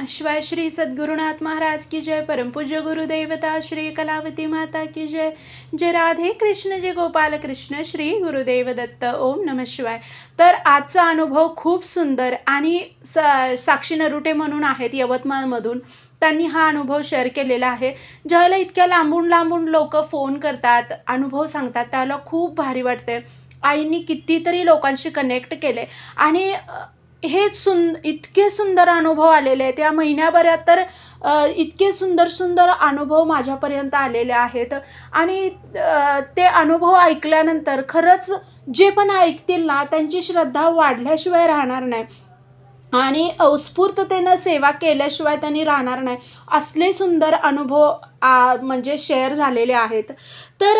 नमः शिवाय श्री सद्गुरुनाथ महाराज की जय परमपूज्य गुरुदेवता श्री कलावती माता की जय जय राधे कृष्ण जय गोपाल कृष्ण श्री गुरुदेव दत्त ओम नमः शिवाय. तर आजचा अनुभव खूप सुंदर आणि स साक्षी नरुटे म्हणून आहेत यवतमाळमधून. त्यांनी हा अनुभव शेअर केलेला आहे. ज्याला इतक्या लांबून लांबून लोक फोन करतात अनुभव सांगतात त्याला खूप भारी वाटते आईंनी कितीतरी लोकांशी कनेक्ट केले. आणि हे सुंद इतके सुंदर अनुभव आलेले आहेत. या महिन्याभरात तर इतके सुंदर सुंदर अनुभव माझ्यापर्यंत आलेले आहेत. आणि ते अनुभव ऐकल्यानंतर खरंच जे पण ऐकतील ना त्यांची श्रद्धा वाढल्याशिवाय राहणार नाही. आणि उत्स्फूर्ततेनं सेवा केल्याशिवाय त्यांनी राहणार नाही. असले सुंदर अनुभव आ, म्हणजे शेअर झालेले आहेत. तर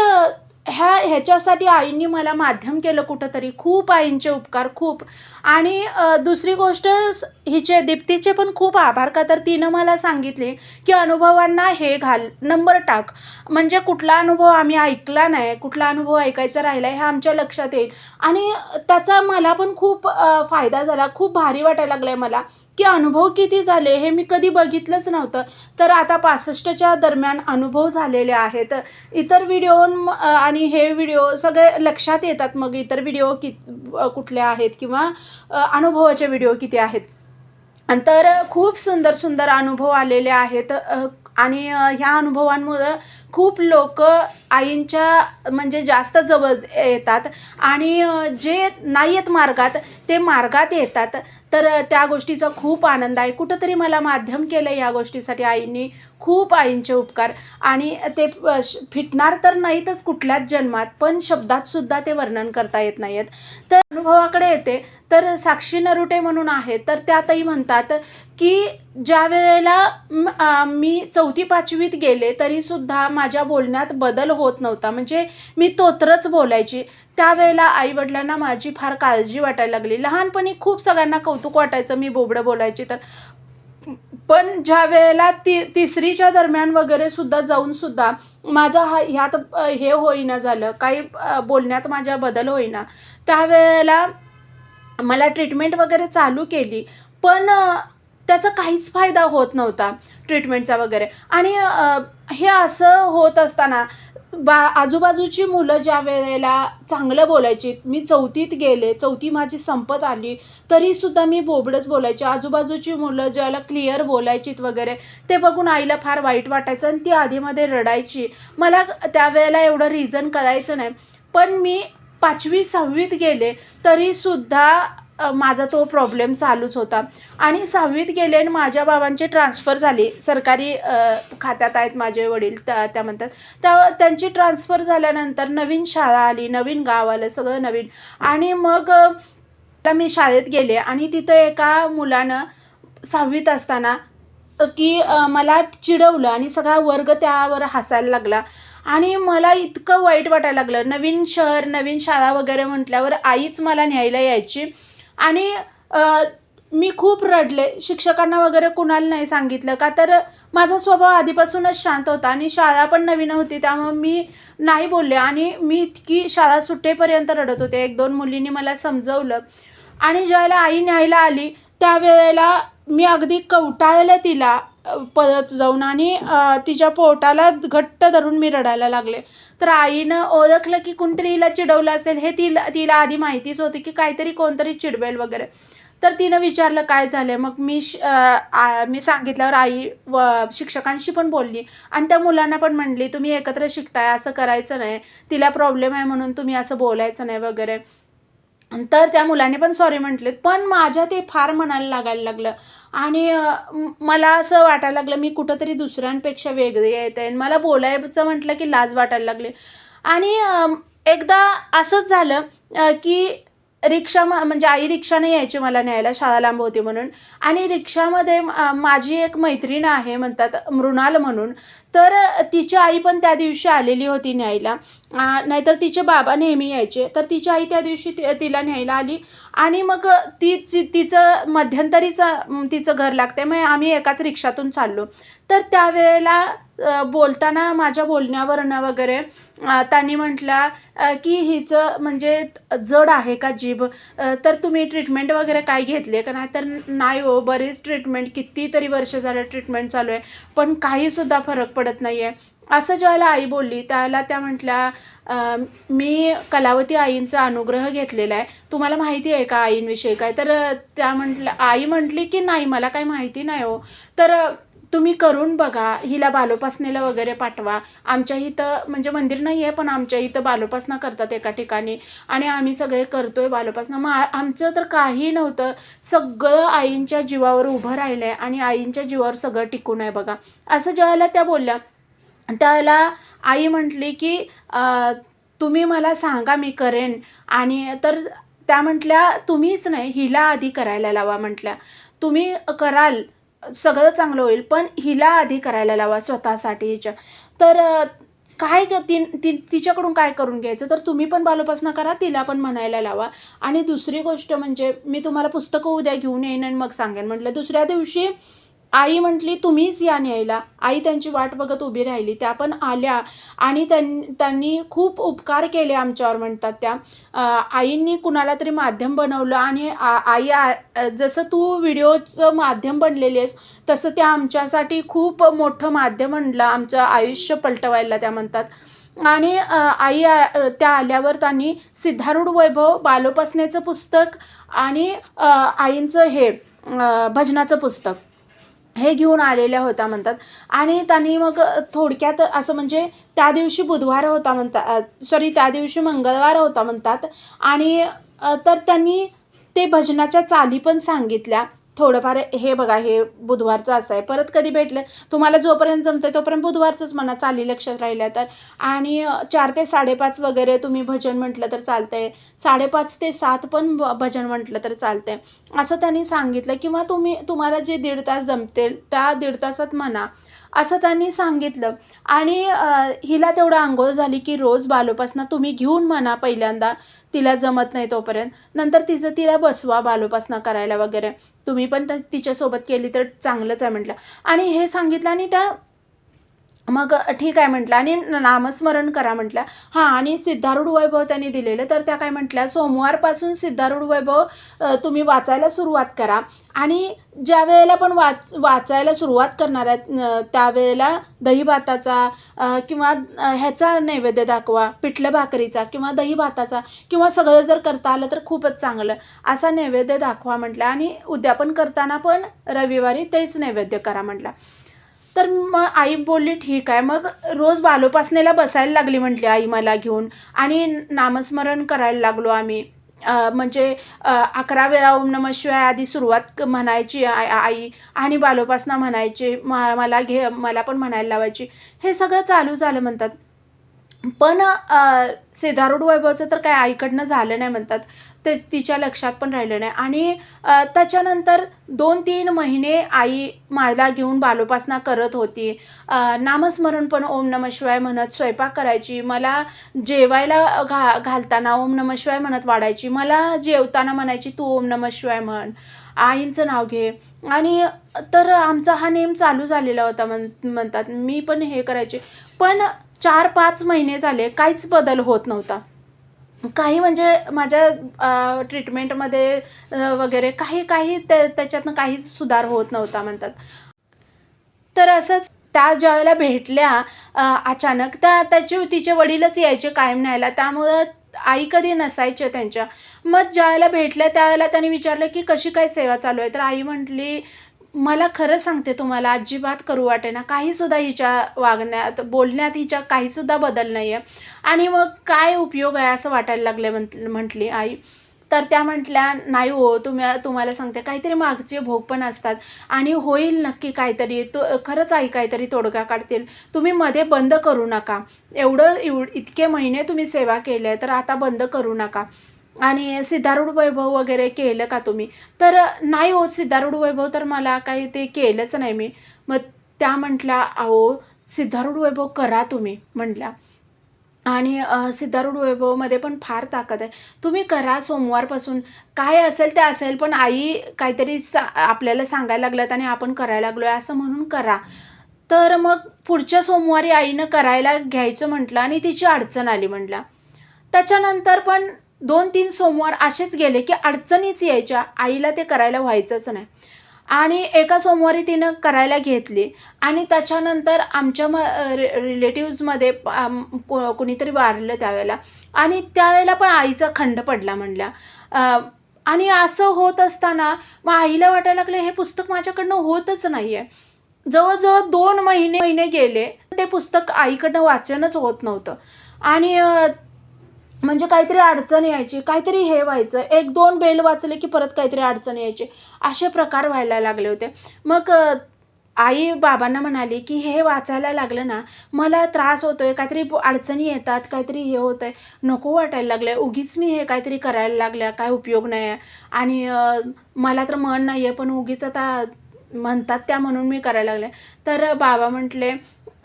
ह्या ह्याच्यासाठी आईंनी मला माध्यम केलं कुठंतरी. खूप आईंचे उपकार खूप. आणि दुसरी गोष्ट हिचे दीप्तीचे पण खूप आभार का तर तिनं मला सांगितले की अनुभवांना हे घाल नंबर टाक. म्हणजे कुठला अनुभव आम्ही ऐकला नाही कुठला अनुभव ऐकायचा राहिला हे आमच्या लक्षात येईल. आणि त्याचा मला पण खूप फायदा झाला खूप भारी वाटायला लागलं आहे मला. की अनुभव किती झाले हे मी कधी बघितलंच नव्हतं. तर आता पासष्टच्या दरम्यान अनुभव झालेले आहेत. इतर व्हिडिओ आणि हे व्हिडिओ सगळे लक्षात येतात मग इतर व्हिडिओ कि कुठले आहेत किंवा अनुभवाचे व्हिडिओ किती आहेत. तर खूप सुंदर सुंदर अनुभव आलेले आहेत. आणि ह्या अनुभवांमुळं खूप लोक आईंच्या म्हणजे जास्त जवळ येतात आणि जे नाही आहेत मार्गात ते मार्गात येतात. तर त्या गोष्टीचा खूप आनंद आहे. कुठंतरी मला माध्यम केलं या गोष्टीसाठी आईंनी खूप आईंचे उपकार. आणि ते फिटणार तर नाहीतच कुठल्याच जन्मात पण शब्दातसुद्धा ते वर्णन करता येत नाही आहेत तर अनुभवाकडे येते. तर साक्षी नरुटे म्हणून आहे. तर त्यातही म्हणतात की ज्या वेळेला मी चौथी पाचवीत गेले तरीसुद्धा माझ्या बोलण्यात बदल होत नव्हता. म्हणजे मी तोत्रच बोलायची. त्यावेळेला आईवडिलांना माझी फार काळजी वाटायला लागली. लहानपणी खूप सगळ्यांना कौतुक वाटायचं मी बोबडं बोलायची तर. पण ज्या वेळेला ती तिसरीच्या दरम्यान वगैरे सुद्धा जाऊन सुद्धा माझा हा ह्यात हे होईना झालं. काही बोलण्यात माझ्या बदल होईना. त्यावेळेला मला ट्रीटमेंट वगैरे चालू केली. पण त्याचा काहीच फायदा होत नव्हता ट्रीटमेंटचा वगैरे. आणि हे असं होत असताना बा आजूबाजूची मुलं ज्या वेळेला चांगलं बोलायची मी चौथीत गेले चौथी माझी संपत आली तरीसुद्धा मी बोबडंच बोलायची. आजूबाजूची मुलं ज्याला क्लिअर बोलायचीत वगैरे ते बघून आईला फार वाईट वाटायचं आणि ती आधीमध्ये रडायची. मला त्यावेळेला एवढं रिझन करायचं नाही. पण मी पाचवी सहावीत गेले तरीसुद्धा माझा तो प्रॉब्लेम चालूच होता. आणि सहावीत गेले आणि माझ्या बाबांचे ट्रान्सफर झाले. सरकारी खात्यात आहेत माझे वडील त्या त्या म्हणतात. त्या त्यांची ट्रान्सफर झाल्यानंतर नवीन शाळा आली नवीन गाव आलं सगळं नवीन. आणि मग मी शाळेत गेले आणि तिथं एका मुलानं सहावीत असताना की मला चिडवलं आणि सगळा वर्ग त्यावर हसायला लागला. आणि मला इतकं वाईट वाटायला लागलं. नवीन शहर नवीन शाळा वगैरे म्हटल्यावर आईच मला न्यायला यायची. आणि मी खूप रडले. शिक्षकांना वगैरे कुणाला नाही सांगितलं का? तर माझा स्वभाव आधीपासूनच शांत होता आणि शाळा पण नवीन होती त्यामुळे मी नाही बोलले. आणि मी इतकी शाळा सुट्टेपर्यंत रडत होते. एक दोन मुलींनी मला समजवलं. आणि ज्यावेळेला आई न्यायला आली त्यावेळेला मी अगदी कवटाळलं तिला. पळत परत जाऊन आणि तिच्या पोटाला घट्ट धरून मी रडायला लागले. तर आईनं ओळखलं की कोणतरी हिला चिडवलं असेल हे तिला तिला आधी माहितीच होती की काहीतरी कोणतरी चिडवेल वगैरे. तर तिनं विचारलं काय झालं मग मी श- आ- मी सांगितल्यावर आई व शिक्षकांशी पण बोलली. आणि त्या मुलांना पण म्हणली तुम्ही एकत्र शिकताय असं करायचं नाही. तिला प्रॉब्लेम आहे म्हणून तुम्ही असं बोलायचं नाही वगैरे. तर त्या मुलाने पण सॉरी म्हटले पण माझ्या ते फार मनाला लागायला लागलं. आणि मला असं वाटायला लागलं मी कुठंतरी दुसऱ्यांपेक्षा वेगळी येते आणि मला बोलायचं म्हटलं की लाज वाटायला लागली. आणि एकदा असंच झालं की रिक्षा म- म्हणजे आई रिक्षाने यायची मला न्यायला शाळा लांब होती म्हणून. आणि रिक्षामध्ये माझी एक मैत्रीण आहे म्हणतात मृणाल म्हणून. तर तिची आई पण त्या दिवशी आलेली होती न्यायला. नाहीतर तिचे बाबा नेहमी यायचे. तर तिची आई त्या दिवशी ती तिला न्यायला आली. आणि मग ती तिचं मध्यंतरीचं तिचं घर लागते मग आम्ही एकाच रिक्षातून चाललो. तर त्यावेळेला बोलताना माझ्या बोलण्यावरनं वगैरे त्यांनी म्हटलं की हिचं म्हणजे जड आहे का जीभ? तर तुम्ही ट्रीटमेंट वगैरे काय घेतले का? नाही तर नाही हो बरीच ट्रीटमेंट कितीतरी वर्ष झालं ट्रीटमेंट चालू आहे पण काहीसुद्धा फरक पडत नाही आहे असं ज्यावेळेला आई बोलली त्याला त्या म्हटल्या मी कलावती आईंचा अनुग्रह घेतलेला आहे. तुम्हाला माहिती आहे का आईंविषयी काय? तर त्या म्हटल्या आई म्हटली की नाही मला काही माहिती नाही हो. तर तुम्ही करून बघा हिला बालोपासनेला वगैरे पाठवा. आमच्या इथं म्हणजे मंदिर नाही आहे पण आमच्या इथं बालोपासना करतात एका ठिकाणी. आणि आम्ही सगळे करतोय बालोपासना मग आमचं तर काही नव्हतं. सगळं आईंच्या जीवावर उभं राहिलं आहे आणि आईंच्या जीवावर सगळं टिकून आहे बघा. असं ज्यावेळेला त्या बोलल्या. त्याला आई म्हटली की तुम्ही मला सांगा मी करेन. आणि तर त्या म्हटल्या तुम्हीच नाही हिला आधी करायला लावा म्हटल्या. तुम्ही कराल सगळं चांगलं होईल पण हिला आधी करायला लावा स्वतःसाठी हिच्या. तर काय क ती ती तिच्याकडून काय करून घ्यायचं? तर तुम्ही पण बालोपासना करा तिला पण म्हणायला लावा. आणि दुसरी गोष्ट म्हणजे मी तुम्हाला पुस्तकं उद्या घेऊन येईन आणि मग सांगेन. म्हटलं दुसऱ्या दिवशी आई म्हटली तुम्हीच या न्यायला. आई त्यांची वाट बघत उभी राहिली. त्या पण आल्या आणि त्यां त्यांनी खूप उपकार केले आमच्यावर म्हणतात त्या. आईंनी कुणाला तरी माध्यम बनवलं आणि आ- आई आ- जसं तू व्हिडिओचं माध्यम बनलेली आहेस तसं त्या आमच्यासाठी खूप मोठं माध्यम म्हणलं आमचं आयुष्य पलटवायला त्या म्हणतात. आणि आई त्या आल्यावर त्यांनी सिद्धारूढ वैभव बालोपासनेचं पुस्तक आणि आईंचं हे भजनाचं पुस्तक. हे घेऊन आलेल्या होता म्हणतात. आणि त्यांनी मग थोडक्यात असं म्हणजे त्या दिवशी बुधवार होता म्हणतात सॉरी त्या दिवशी मंगळवार होता म्हणतात. आणि तर त्यांनी ते भजनाच्या चाली पण सांगितल्या. थोडंफार हे बघा हे बुधवारचं असं आहे. परत कधी भेटलं? तुम्हाला जोपर्यंत जमतं आहे तोपर्यंत बुधवारचंच म्हणा चाली लक्षात राहिल्या तर. आणि चार ते साडेपाच वगैरे तुम्ही भजन म्हटलं तर चालतं आहे साडेपाच ते सात पण भ- भजन म्हटलं तर चालतं आहे असं त्यांनी सांगितलं किंवा तुम्ही तुम्हाला जे दीड तास जमतील त्या दीड तासात म्हणा असं त्यांनी सांगितलं. आणि हिला तेवढं आंघोळ झाली की रोज बालोपासना तुम्ही घेऊन म्हणा पहिल्यांदा तिला जमत नाही तोपर्यंत. नंतर तिचं तिला बसवा बालोपासना करायला वगैरे. तुम्ही पण तिच्यासोबत केली तर चांगलंच आहे म्हटलं. आणि हे सांगितलं आणि त्या मग ठीक आहे म्हटलं. आणि नामस्मरण करा म्हटलं. हां आणि सिद्धारूढ वैभव त्यांनी दिलेलं. तर त्या काय म्हटल्या सोमवारपासून सिद्धारूढ वैभव तुम्ही वाचायला सुरुवात करा. आणि ज्या वेळेला पण वाच वाचायला सुरुवात करणार आहेत त्यावेळेला दहीभाताचा किंवा ह्याचा नैवेद्य दाखवा पिठलं भाकरीचा किंवा दही भाताचा किंवा सगळं जर करता आलं तर खूपच चांगलं. असा नैवेद्य दाखवा म्हटलं. आणि उद्यापन करताना पण रविवारी तेच नैवेद्य करा म्हटलं. तर मग आई बोलली ठीक आहे. मग रोज बालोपासनेला बसायला लागली म्हटली आई मला घेऊन आणि नामस्मरण करायला लागलो आम्ही. म्हणजे अकरा वेळा ओम नम शिवाय आधी सुरुवात म्हणायची आई आई आणि बालोपासना म्हणायची मला घे मला पण म्हणायला लावायची. हे सगळं चालू झालं म्हणतात. पण सिद्धारूढ वैभवचं तर काय आईकडनं झालं नाही म्हणतात. ते तिच्या लक्षात पण राहिलं नाही. आणि त्याच्यानंतर दोन तीन महिने आई मला घेऊन बालोपासना करत होती. नामस्मरण पण ओम नम शिवाय म्हणत स्वयंपाक करायची. मला जेवायला घा घालताना ओम नम शिवाय म्हणत वाढायची. मला जेवताना म्हणायची तू ओम नम शिवाय म्हण. आईंचं नाव घे. आणि तर आमचा हा नेम चालू झालेला होता म्हण म्हणतात. मी पण हे करायचे. पण चार पाच महिने झाले काहीच बदल होत नव्हता. काही म्हणजे माझ्या ट्रीटमेंटमध्ये वगैरे काही काही त्याच्यातनं काहीच सुधार होत नव्हता म्हणतात. तर असंच त्या ज्यावेळेला भेटल्या अचानक त्या त्याचे तिचे वडीलच यायचे कायम न्यायला. त्यामुळं आई कधी नसायचे त्यांच्या. मग ज्यावेळेला भेटल्या त्यावेळेला त्यांनी विचारलं की कशी काय सेवा चालू आहे? तर आई म्हटली मला खरं सांगते तुम्हाला अजिबात करू वाटे ना. काहीसुद्धा हिच्या वागण्यात बोलण्यात हिच्या काहीसुद्धा बदल नाही आहे आणि मग काय उपयोग आहे असं वाटायला लागले म्हंट म्हटली आई. तर त्या म्हटल्या नाही हो तुम्ही तुम्हाला सांगते काहीतरी मागचे भोग पण असतात. आणि होईल नक्की काहीतरी. तो खरंच आई काहीतरी तोडगा काढतील. तुम्ही मध्ये बंद करू नका. एवढं एव इतके महिने तुम्ही सेवा केल्या तर आता बंद करू नका. आणि सिद्धारूढ वैभव वगैरे केलं का तुम्ही? तर नाही होत सिद्धारूढ वैभव तर मला काही ते केलंच नाही मी. मग त्या म्हटल्या अहो सिद्धारूढ वैभव करा तुम्ही म्हटल्या. आणि सिद्धारूढ वैभवमध्ये पण फार ताकद आहे. तुम्ही करा सोमवारपासून. काय असेल ते असेल पण आई काहीतरी सा आपल्याला सांगायला लागल्यात आणि आपण करायला लागलो आहे असं म्हणून करा. तर मग पुढच्या सोमवारी आईनं करायला घ्यायचं म्हटलं आणि तिची अडचण आली म्हटलं त्याच्यानंतर पण दोन तीन सोमवार असेच गेले की अडचणीच यायच्या. आईला ते करायला व्हायचंच नाही. आणि एका सोमवारी तिनं करायला घेतली. आणि त्याच्यानंतर आमच्या म रि रिलेटिव्जमध्ये को कुणीतरी वारलं त्यावेळेला. आणि त्यावेळेला पण आईचा खंड पडला म्हणल्या. आणि असं होत असताना मग आईला वाटायला लागलं हे पुस्तक माझ्याकडनं होतच नाही आहे जवळजवळ दोन महिने महिने गेले ते पुस्तक आईकडनं वाचनच होत नव्हतं. आणि म्हणजे काहीतरी अडचण यायची काहीतरी हे व्हायचं. एक दोन बेल वाचले की परत काहीतरी अडचण यायची. असे प्रकार व्हायला लागले होते. मग आई बाबांना म्हणाली की हे वाचायला लागलं ना मला त्रास होतो आहे काहीतरी अडचणी येतात काहीतरी हे होतं आहे नको वाटायला लागलं आहे उगीच मी हे काहीतरी करायला लागल्या काय उपयोग नाही आहे आणि मला तर मन नाही आहे पण उगीच आता म्हणतात त्या म्हणून मी करायला लागले. तर बाबा म्हटले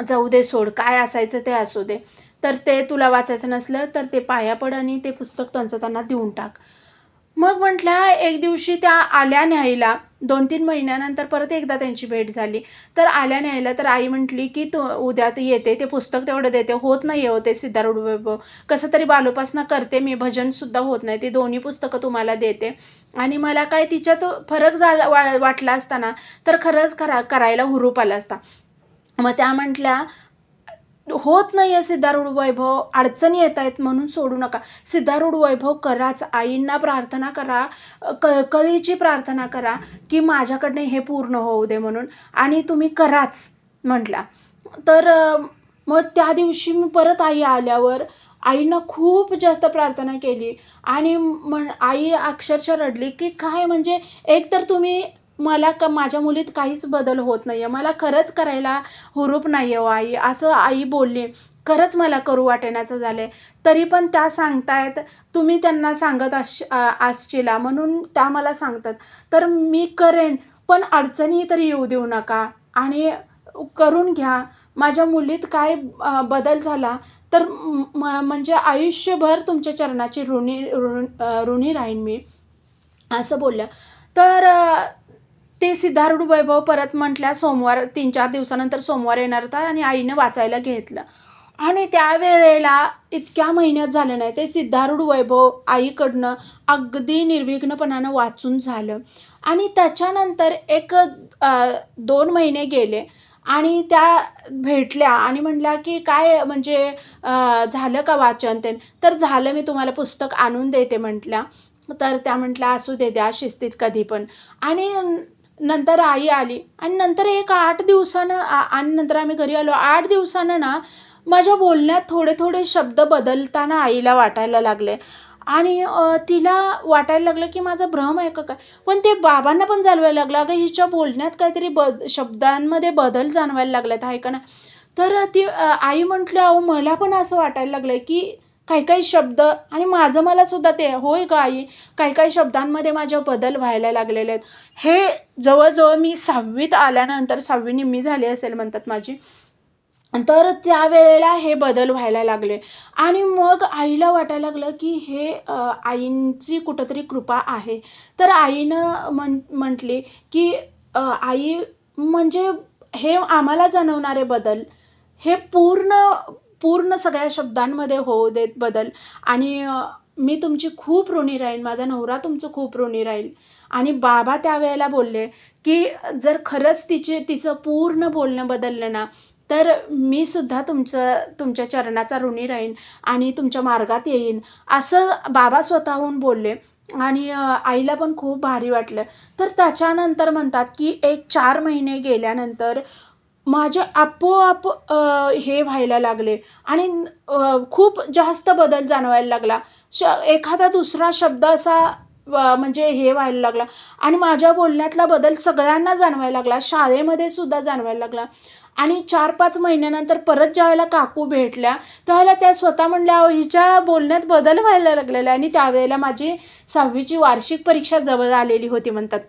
जाऊ दे सोड. काय असायचं ते असू दे. तर ते तुला वाचायचं नसलं तर ते पाया पड आणि ते पुस्तक त्यांचं त्यांना देऊन टाक. मग म्हटल्या एक दिवशी त्या आल्या न्यायला दोन तीन महिन्यानंतर परत एकदा त्यांची भेट झाली. तर आल्या न्यायला तर आई म्हटली की तू उद्या येते ते पुस्तक तेवढं देते. होत नाही होते सिद्धारूढ वैभव कसं तरी बालोपासना करते मी भजनसुद्धा होत नाही ती दोन्ही पुस्तकं तुम्हाला देते. आणि मला काय तिच्यात फरक झाला वा वाटला असताना तर खरंच करा करायला हुरूप आला असता. मग त्या म्हटल्या होत नाही आहे सिद्धारूढ वैभव अडचणी येत आहेत म्हणून सोडू नका. सिद्धारूढ वैभव कराच आईंना प्रार्थना करा क कधीची प्रार्थना करा की माझ्याकडनं हे पूर्ण होऊ दे म्हणून. आणि तुम्ही कराच म्हटला. तर मग त्या दिवशी मी परत आई आल्यावर आईनं खूप जास्त प्रार्थना केली. आणि म्हण आई अक्षरशः रडली की काय म्हणजे एकतर तुम्ही मला क माझ्या मुलीत काहीच बदल होत नाही आहे मला खरंच करायला हुरूप नाही आहे हो आई. असं आई बोलली खरंच मला करू वाटेनाचं झालं आहे तरी पण त्या सांगतायत तुम्ही त्यांना सांगत आश आ- म्हणून त्या मला सांगतात. तर मी करेन पण अडचणी तरी येऊ देऊ नका. आणि करून घ्या. माझ्या मुलीत काय बदल झाला तर म म्हणजे आयुष्यभर तुमच्या चरणाची ऋणी ऋण ऋणी राहीन मी. असं बोललं. तर ते सिद्धारूढ वैभव परत म्हटल्या सोमवार तीन चार दिवसानंतर सोमवार येणार होता आणि आईनं वाचायला घेतलं. आणि त्यावेळेला इतक्या महिन्यात झालं नाही ते सिद्धारूढ वैभव आईकडनं अगदी निर्विघ्नपणानं वाचून झालं. आणि त्याच्यानंतर एक दोन महिने गेले आणि त्या भेटल्या आणि म्हणल्या की काय म्हणजे झालं का वाचन ते? तर झालं मी तुम्हाला पुस्तक आणून देते म्हटल्या. तर त्या म्हटल्या असू दे द्या शिस्तीत कधी पण. आणि नंतर आई आली. आणि नंतर एक आठ दिवसानं आणि नंतर आम्ही घरी आलो. आठ दिवसानं ना माझ्या बोलण्यात थोडे थोडे शब्द बदलताना आईला वाटायला लागले. आणि तिला वाटायला लागलं की माझा भ्रम आहे का काय? पण ते बाबांना पण जाणवायला लागलं. अगं हिच्या बोलण्यात काहीतरी बद शब्दांमध्ये बदल जाणवायला लागलेत आहे का ना तर ती आई म्हटलं अहो मला पण असं वाटायला लागलं की काही काही शब्द आणि माझं मला सुद्धा ते होय का आई काही काही शब्दांमध्ये माझ्या बदल व्हायला लागलेले आहेत. हे जवळजवळ मी सहावीत आल्यानंतर सहावी निम्मी झाली असेल म्हणतात माझी तर त्यावेळेला हे बदल व्हायला लागले. आणि मग आईला वाटायला लागलं की हे आईंची कुठंतरी कृपा आहे. तर आईनं म्हण म्हटली की आई म्हणजे हे आम्हाला जाणवणारे बदल हे पूर्ण पूर्ण सगळ्या शब्दांमध्ये होऊ देत बदल. आणि मी तुमची खूप ऋणी राहील माझा नवरा तुमचं खूप ऋणी राहील. आणि बाबा त्यावेळेला बोलले की जर खरंच तिचे तिचं पूर्ण बोलणं बदललं ना तर मी सुद्धा तुमचं तुमच्या चरणाचा ऋणी राहीन आणि तुमच्या मार्गात येईन. असं बाबा स्वतःहून बोलले. आणि आईला पण खूप भारी वाटलं. तर त्याच्यानंतर म्हणतात की एक चार महिने गेल्यानंतर माझे आपोआप हे व्हायला लागले आणि खूप जास्त बदल जाणवायला लागला. श एखादा दुसरा शब्द असा म्हणजे हे व्हायला लागला आणि माझ्या बोलण्यातला बदल सगळ्यांना जाणवायला लागला. शाळेमध्ये सुद्धा जाणवायला लागला. आणि चार पाच महिन्यानंतर परत ज्यावेळेला काकू भेटल्या त्यावेळेला त्या स्वतः म्हणल्या हिच्या बोलण्यात बदल व्हायला लागलेला आणि त्यावेळेला माझी सहावीची वार्षिक परीक्षा जवळ आलेली होती म्हणतात.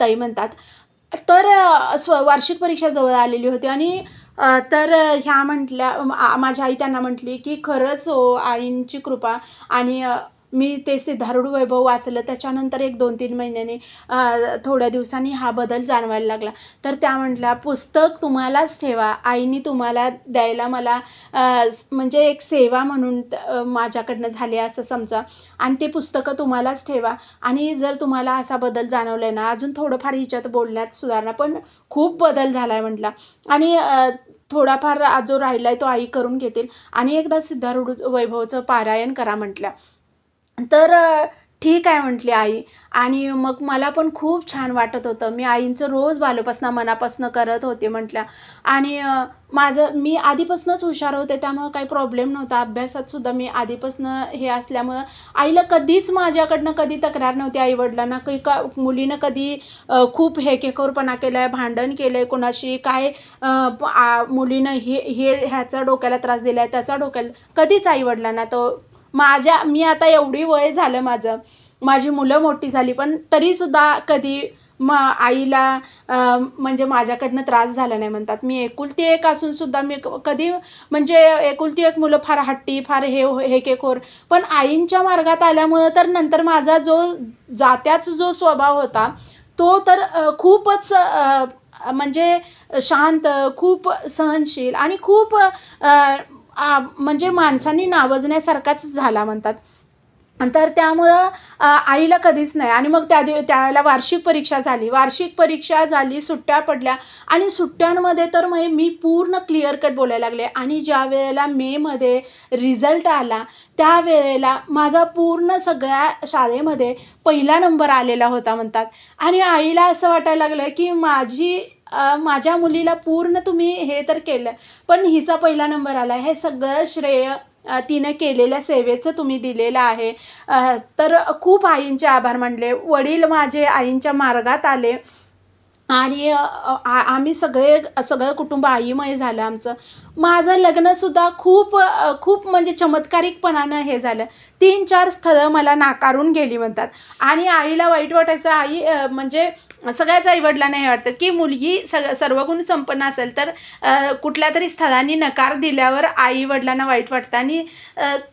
ताई म्हणतात तर स्व वार्षिक परीक्षा जवळ आलेली होती आणि तर ह्या म्हटल्या माझ्या आई त्यांना म्हटली की खरंच ओ आईंची कृपा आणि मी ते सिद्धारूढ वैभव वाचलं. त्याच्यानंतर एक दोन तीन महिन्याने थोड्या दिवसांनी हा बदल जाणवायला लागला. तर त्या म्हटल्या पुस्तक तुम्हालाच ठेवा. आईने तुम्हाला द्यायला मला म्हणजे एक सेवा म्हणून माझ्याकडनं झाली असं समजा. आणि ते पुस्तकं तुम्हालाच ठेवा. आणि जर तुम्हाला असा बदल जाणवला आहे ना अजून थोडंफार हिच्यात बोलण्यात सुधारणा. पण खूप बदल झाला आहे म्हटला आणि थोडाफार जो राहिला आहे तो आई करून घेतील. आणि एकदा सिद्धारूढ वैभवचं पारायण करा म्हटल्या. तर ठीक आहे म्हटली आई. आणि मग मला पण खूप छान वाटत होतं. मी आईंचं रोज बालोपासनं मनापासनं करत होते म्हटल्या. आणि माझं मी आधीपासूनच हुशार होते. त्यामुळं काही प्रॉब्लेम नव्हता. अभ्यासात सुद्धा मी आधीपासनं हे असल्यामुळं आईला कधीच माझ्याकडनं कधी तक्रार नव्हती आईवडिलांना. काही का मुलीनं कधी खूप हेकेखोरपणा केला आहे भांडण केलं आहे कोणाशी काय आ- मुलीनं हे हे ह्याचा डोक्याला त्रास दिला आहे त्याचा डोक्याला कधीच आईवडिलांना तो माझ्या मी आता एवढी वय झालं माझं. माझी मुलं मोठी झाली पण तरीसुद्धा कधी म आईला म्हणजे माझ्याकडनं त्रास झाला नाही म्हणतात. मी एकुलती एक असूनसुद्धा मी क- कधी म्हणजे एकुलती एक मुलं फार हट्टी फार हे हे केखोर पण आईंच्या मार्गात आल्यामुळं तर नंतर माझा जो जात्याच जो स्वभाव होता तो तर खूपच म्हणजे शांत खूप सहनशील आणि खूप आ, म्हणजे माणसांनी नावजण्यासारखाच झाला म्हणतात. तर त्यामुळं आईला कधीच नाही. आणि मग त्या दिव त्याला वार्षिक परीक्षा झाली. वार्षिक परीक्षा झाली सुट्ट्या पडल्या. आणि सुट्ट्यांमध्ये तर मग मी पूर्ण क्लिअर कट बोलायला लागले. आणि ज्या वेळेला मेमध्ये रिझल्ट आला त्यावेळेला माझा पूर्ण सगळ्या शाळेमध्ये पहिला नंबर आलेला होता म्हणतात. आणि आईला असं वाटायला लागलं की माझी माझ्या मुलीला पूर्ण तुम्ही हे तर केलं पण हिचा पहिला नंबर आला हे सगळं श्रेय तिनं केलेल्या सेवेचं तुम्ही दिलेलं आहे. तर खूप आईंचे आभार मानले. वडील माझे आईंच्या मार्गात आले. आणि आ- आम्ही सगळे सगळं कुटुंब आईमय झालं आमचं. माझं लग्नसुद्धा खूप खूप म्हणजे चमत्कारिकपणानं हे झालं. तीन चार स्थळं मला नाकारून गेली म्हणतात. आणि आईला वाईट वाटायचं आई म्हणजे सगळ्याच आईवडिलांना हे वाटतं की मुलगी सग सर्वगुण संपन्न असेल तर कुठल्या तरी स्थळांनी नकार दिल्यावर आईवडिलांना वाईट वाटतं. आणि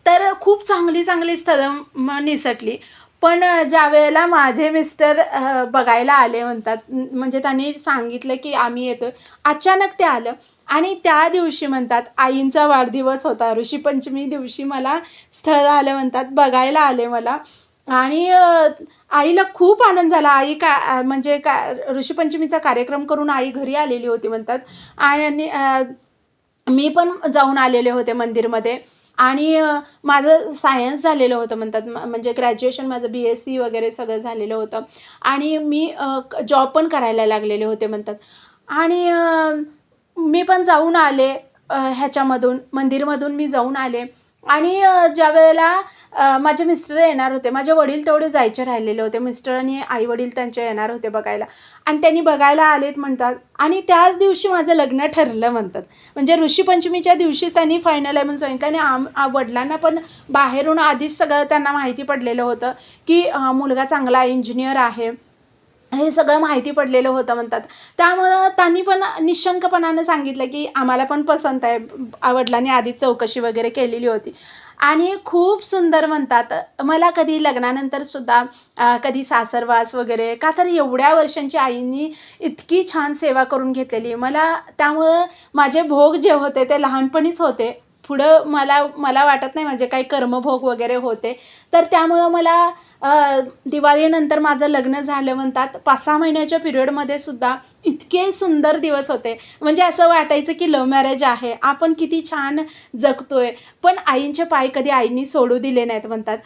तर खूप चांगली चांगली स्थळं निसटली. पण ज्या वेळेला माझे मिस्टर बघायला आले म्हणतात म्हणजे त्यांनी सांगितलं की आम्ही येतो अचानक ते आलं. आणि त्या दिवशी म्हणतात आईंचा वाढदिवस होता ऋषीपंचमी दिवशी मला स्थळ आलं म्हणतात बघायला आले मला. आणि आईला खूप आनंद झाला. आई का म्हणजे का ऋषीपंचमीचा कार्यक्रम करून आई घरी आलेली होती म्हणतात. आणि मी पण जाऊन आलेले होते मंदिरमध्ये. आणि माझं सायन्स झालेलं होतं म्हणतात. म- म्हणजे ग्रॅज्युएशन माझं बी एस सी वगैरे सगळं झालेलं होतं. आणि मी जॉब पण करायला लागलेले होते म्हणतात. आणि मी पण जाऊन आले ह्याच्यामधून मंदिरमधून मी जाऊन आले. आणि ज्या वेळेला माझे मिस्टर येणार होते माझे वडील तेवढे जायचे राहिलेले होते मिस्टर आणि आई वडील त्यांचे येणार होते बघायला. आणि त्यांनी बघायला आलेत म्हणतात. आणि त्याच दिवशी माझं लग्न ठरलं म्हणतात. म्हणजे ऋषीपंचमीच्या दिवशीच त्यांनी फायनल आहे म्हणून सांगितलं. आणि आम वडिलांना पण बाहेरून आधीच सगळं त्यांना माहिती पडलेलं होतं की मुलगा चांगला इंजिनियर आहे. हे सगळं माहिती पडलेलं होतं म्हणतात. त्यामुळं त्यांनी पण निशंकपणानं सांगितलं की आम्हाला पण पसंत आहे. आवडलाने आधीच चौकशी वगैरे केलेली होती. आणि खूप सुंदर म्हणतात. मला कधी लग्नानंतर सुद्धा कधी सासरवास वगैरे का तर एवढ्या वर्षांची आईंनी इतकी छान सेवा करून घेतलेली. मला त्यामुळं माझे भोग जे होते ते लहानपणीच होते. पुढं मला मला वाटत नाही माझे काही कर्मभोग वगैरे होते. तर त्यामुळं मला दिवाळीनंतर माझं लग्न झालं म्हणतात. पाच सहा महिन्याच्या पिरियडमध्ये सुद्धा इतके सुंदर दिवस होते. म्हणजे असं वाटायचं की लव्ह मॅरेज आहे. आपण किती छान जगतोय. पण आईंचे पाय कधी आईंनी सोडू दिले नाहीत म्हणतात.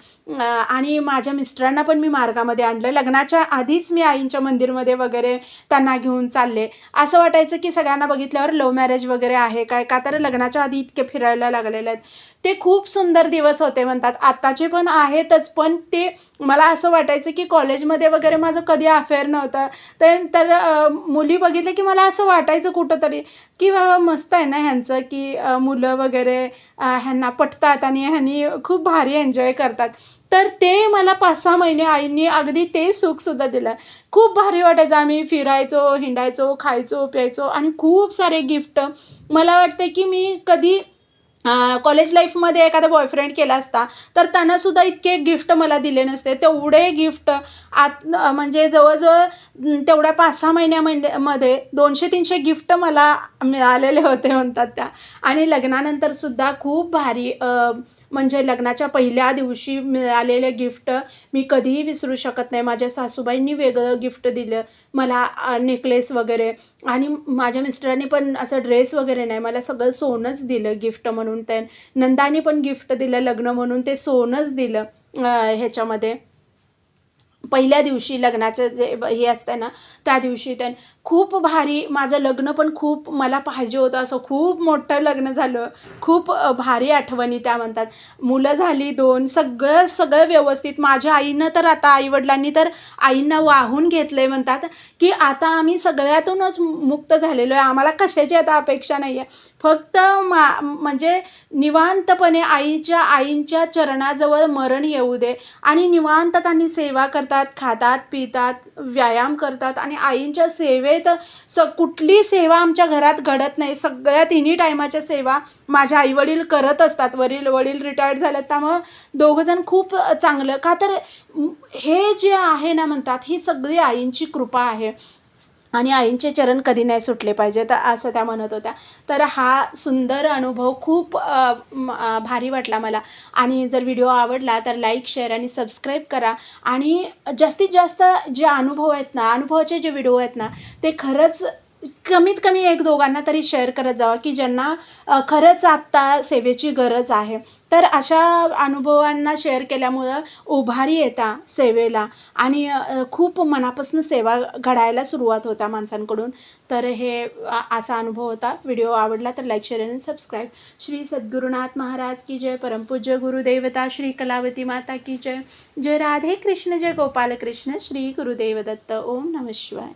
आणि माझ्या मिस्टरांना पण मी मार्गामध्ये आणलं. लग्नाच्या आधीच मी आईंच्या मंदिरमध्ये वगैरे त्यांना घेऊन चालले. असं वाटायचं की सगळ्यांना बघितल्यावर लव्ह मॅरेज वगैरे आहे काय? का तर लग्नाच्या आधी इतके फिरायला लागलेले आहेत. ते खूप सुंदर दिवस होते म्हणतात. आत्ताचे पण आहेतच पण ते मला असं वाटायचं की कॉलेजमध्ये वगैरे माझं कधी अफेअर नव्हतं. तर तर मुली बघितल्या की मला असं वाटायचं कुठंतरी की बाबा मस्त आहे ना ह्यांचं की मुलं वगैरे ह्यांना पटतात आणि ह्यांनी खूप भारी एन्जॉय करतात. तर ते मला पाच सहा महिने आईंनी अगदी ते सुखसुद्धा दिलं. खूप भारी वाटायचं आम्ही फिरायचो हिंडायचो खायचो प्यायचो आणि खूप सारे गिफ्ट मला वाटते की मी कधी कॉलेज लाईफमध्ये एखादा बॉयफ्रेंड केला असता तर त्यांनासुद्धा इतके गिफ्ट मला दिले नसते. तेवढे गिफ्ट आत म्हणजे जवळजवळ तेवढ्या पाच सहा महिन्यामध्ये मध्ये दोनशे तीनशे गिफ्ट मला मिळालेले होते म्हणतात त्या. आणि लग्नानंतरसुद्धा खूप भारी म्हणजे लग्नाच्या पहिल्या दिवशी मिळालेले गिफ्ट मी कधीही विसरू शकत नाही. माझ्या सासूबाईंनी वेगळं गिफ्ट दिलं मला नेकलेस वगैरे. आणि माझ्या मिस्टरांनी पण असं ड्रेस वगैरे नाही. मला सगळं सोनंच दिलं गिफ्ट म्हणून. ते नंदानी पण गिफ्ट दिलं लग्न म्हणून ते सोनंच दिलं ह्याच्यामध्ये. पहिल्या दिवशी लग्नाचं जे हे असतं ना त्या दिवशी त्यां खूप भारी माझं लग्न पण खूप मला पाहिजे होतं असं खूप मोठं लग्न झालं. खूप भारी आठवणी त्या म्हणतात. मुलं झाली दोन सगळं सगळं व्यवस्थित. माझ्या आईनं तर आता आईवडिलांनी तर आईंना वाहून घेतलं आहे म्हणतात की आता आम्ही सगळ्यातूनच मुक्त झालेलो आहे. आम्हाला कशाची आता अपेक्षा नाही आहे फक्त मा म्हणजे निवांतपणे आईच्या आईंच्या चरणाजवळ मरण येऊ दे आणि निवांत त्यांनी सेवा करतात खातात पितात व्यायाम करतात आणि आईंच्या तर स कुठली सेवा आमच्या घरात घडत नाही. सगळ्या तिन्ही टायमाच्या सेवा माझे आईवडील करत असतात. वडील वडील रिटायर्ड झालेत. त्यामुळं दोघंजण खूप चांगलं. का तर हे जे आहे ना म्हणतात ही सगळी आईंची कृपा आहे. आणि आईंचे चरण कधी नाही सुटले पाहिजे तर असं त्या म्हणत होत्या. तर हा सुंदर अनुभव खूप भारी वाटला मला. आणि जर व्हिडिओ आवडला तर लाईक शेअर आणि सबस्क्राईब करा. आणि जास्तीत जास्त जे अनुभव आहेत ना अनुभवाचे जे व्हिडिओ आहेत ना ते खरंच कमीत कमी एक दोघांना तरी शेअर करत जावा की ज्यांना खरंच आत्ता सेवेची गरज आहे. तर अशा अनुभवांना शेअर केल्यामुळं उभारी येता सेवेला आणि खूप मनापासून सेवा घडायला सुरुवात होता माणसांकडून. तर हे असा अनुभव होता. व्हिडिओ आवडला तर लाईक शेअर आणि सबस्क्राईब श्री सद्गुरुनाथ महाराज की जय. परमपूज्य गुरुदेवता श्री कलावती माता की जय. जय राधे कृष्ण जय गोपाल कृष्ण श्री गुरुदेव दत्त. ओम नम शिवाय.